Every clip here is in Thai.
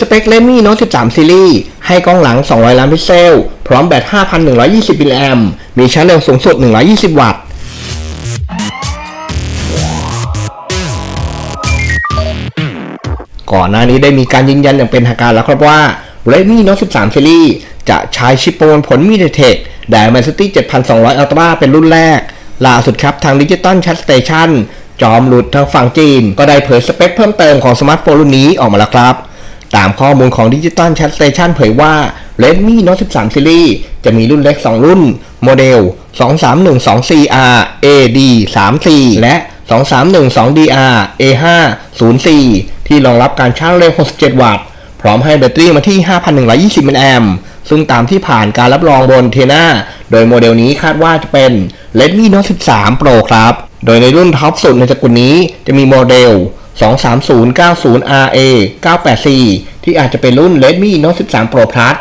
สเปค Redmi Note 13 Series ให้กล้องหลัง 200 ล้านพิกเซล พร้อมแบต 5,120 มิลลิแอมมีชาร์จเร็วสูงสุด 120 วัตต์ ก่อนหน้านี้ได้มีการยืนยันอย่างเป็นทางการแล้วครับว่า Redmi Note 13 Series จะใช้ชิปประมวลผล MediaTek Dimensity 7200 Ultra เป็นรุ่นแรก ล่าสุดครับทาง Digital Chat Station จอมหลุดทางฝั่งจีน ก็ได้เผยสเปคเพิ่มเติมของสมาร์ทโฟนรุ่นนี้ออกมาแล้วครับ ตามข้อมูลของ Digital Chat Station เผยว่า Redmi Note 13 Series จะมีรุ่นเล็ก 2 รุ่น โมเดล 23124R AD 34และ 231-2DR A5 04ที่รองรับการชาร์จเร็ว 67 วัตต์ พร้อมให้แบตเตอรี่มาที่ 5,120มิลลิแอมป์ซึ่งตามที่ผ่านการรับรองบนเทน่าโดยโมเดลนี้คาดว่าจะเป็น Redmi Note 13 Pro ครับ โดยในรุ่นท็อปสุดในสกุลนี้จะมีโมเดล 23090RA 984 ที่อาจจะเป็นรุ่น Redmi Note 13 Pro Plus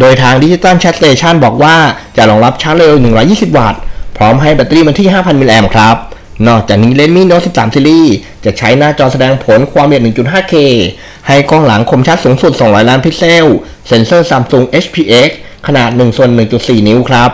โดยทาง Digital Chat Station บอกว่าจะรองรับชาร์จเร็ว 120 วัตต์ พร้อมให้แบตเตอรี่มาที่ 5,000 มิลลิแอมป์ครับ นอกจากนี้ Redmi Note 13 Series จะใช้หน้าจอแสดงผลความละเอียด 1.5K ให้กล้องหลังคมชัดสูงสุด 200 ล้านพิกเซล เซ็นเซอร์ Samsung HPX ขนาด1ส่วน1.4 นิ้วครับ